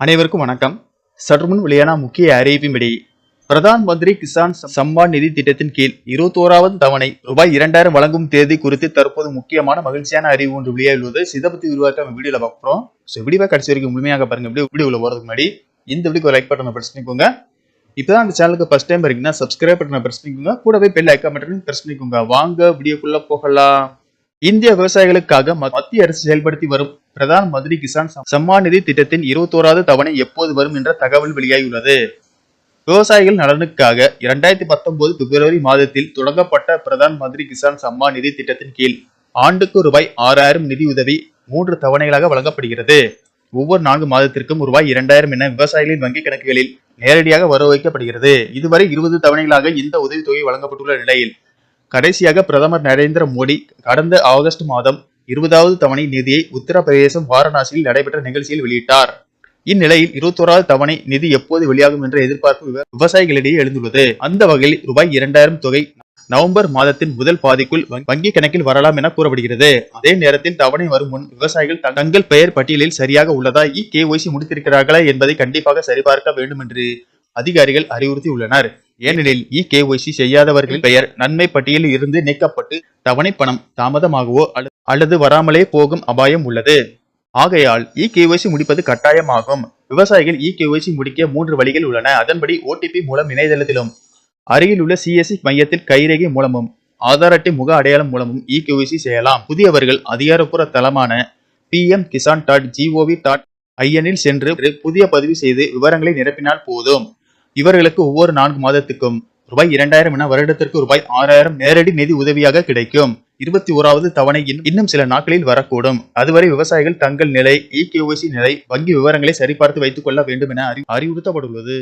அனைவருக்கும் வணக்கம். சற்றுமுன் வெளியான முக்கிய அறிவிப்பின்படி பிரதான் மந்திரி கிசான் சம்மான் நிதி திட்டத்தின் கீழ் இருபத்தோராவது தவணை ரூபாய் இரண்டாயிரம் வழங்கும் தேதி குறித்து தற்போது முக்கியமான மகிழ்ச்சியான அறிவு ஒன்று வெளியாகியுள்ளது. சிதை பத்தி விரிவாக்க நம்ம வீடியோல பார்க்குறோம் ஸோ வீடியோ கடைசி வரைக்கும் முழுமையாக பாருங்க. வீடியோ வீடியோவில் போறதுக்கு முன்னாடி இந்த வீடியோக்கு லைக் பட்டனை பிரஸ் பண்ணிக்கோங்க. இப்பதான் அந்த சேனலுக்கு ஃபர்ஸ்ட் டைம் இருக்கீங்கன்னா சப்ஸ்கிரைப் பட்டனை பிரஸ் பண்ணிக்கோங்க. கூடவே பெல் ஐக்கா மட்டும் பிரஸ் பண்ணிக்கோங்க. வாங்க வீடியோக்குள்ள போகலாம். இந்திய விவசாயிகளுக்காக ம- மத்திய அரசு செயல்படுத்தி வரும் பிரதான் மந்திரி கிசான் சம்மான் நிதி திட்டத்தின் இருபத்தோராவது தவணை எப்போது வரும் என்ற தகவல் வெளியாகியுள்ளது. விவசாயிகள் நலனுக்காக இரண்டாயிரத்தி பத்தொன்பது பிப்ரவரி மாதத்தில் தொடங்கப்பட்ட பிரதான் மந்திரி கிசான் சம்மான் நிதி திட்டத்தின் கீழ் ஆண்டுக்கு ரூபாய் ஆறாயிரம் நிதி உதவி மூன்று தவணைகளாக வழங்கப்படுகிறது. ஒவ்வொரு நான்கு மாதத்திற்கும் ரூபாய் இரண்டாயிரம் என விவசாயிகளின் வங்கிக் கணக்குகளில் நேரடியாக வரவு வைக்கப்படுகிறது இதுவரை இருபது தவணைகளாக இந்த உதவித்தொகை வழங்கப்பட்டுள்ள நிலையில் கடைசியாக பிரதமர் நரேந்திர மோடி கடந்த ஆகஸ்ட் மாதம் இருபதாவது தவணை நிதியை உத்தரப்பிரதேசம் வாரணாசியில் நடைபெற்ற நிகழ்ச்சியில் வெளியிட்டார். இந்நிலையில் இருபத்தோராவது தவணை நிதி எப்போது வெளியாகும் என்ற எதிர்பார்ப்பு விவசாயிகளிடையே எழுந்துள்ளது. அந்த வகையில் ரூபாய் இரண்டாயிரம் தொகை நவம்பர் மாதத்தின் முதல் பாதிக்குள் வங்கி- வங்கி கணக்கில் வரலாம் என கூறப்படுகிறது. அதே நேரத்தில் தவணை வரும் முன் விவசாயிகள் தங்கள் பெயர் பட்டியலில் சரியாக உள்ளதா இ கேஒய்சி முடித்திருக்கிறார்களா என்பதை கண்டிப்பாக சரிபார்க்க வேண்டும் என்று அதிகாரிகள் அறிவுறுத்தியுள்ளனர். ஏனெனில் இ. கேஒய்சி செய்யாதவர்களின் பெயர் நன்மை பட்டியலில் இருந்து நீக்கப்பட்டு தவணை பணம் தாமதமாகவோ அல்லது வராமலே போகும் அபாயம் உள்ளது. ஆகையால் இ. கேஒய்சி முடிப்பது கட்டாயமாகும். விவசாயிகள் இ. கேஒய்சி முடிக்க மூன்று வழிகள் உள்ளன. அதன்படி ஓடிபி மூலம் இணையதளத்திலும் அருகில் உள்ள சிஎஸ்சி மையத்தில் கைரேகை மூலமும் ஆதார் அட்டை முக அடையாளம் மூலமும் இ. கேஒய்சி செய்யலாம். புதியவர்கள் அதிகாரப்பூர்வ தளமான PM Kisan dot GOV dot ஐஎனில் சென்று புதிய பதிவு செய்து விவரங்களை நிரப்பினால் போதும். இவர்களுக்கு ஒவ்வொரு நான்கு மாதத்துக்கும் ரூபாய் இரண்டாயிரம் என வருடத்திற்கு ரூபாய் ஆறாயிரம் நேரடி நிதி உதவியாக கிடைக்கும். இருபத்தி ஓராவது தவணை இன்னும் இன்னும் சில நாட்களில் வரக்கூடும். அதுவரை விவசாயிகள் தங்கள் நிலை இ நிலை வங்கி விவரங்களை சரிபார்த்து வைத்துக் கொள்ள வேண்டும் என அறிவுறுத்தப்பட்டுள்ளது.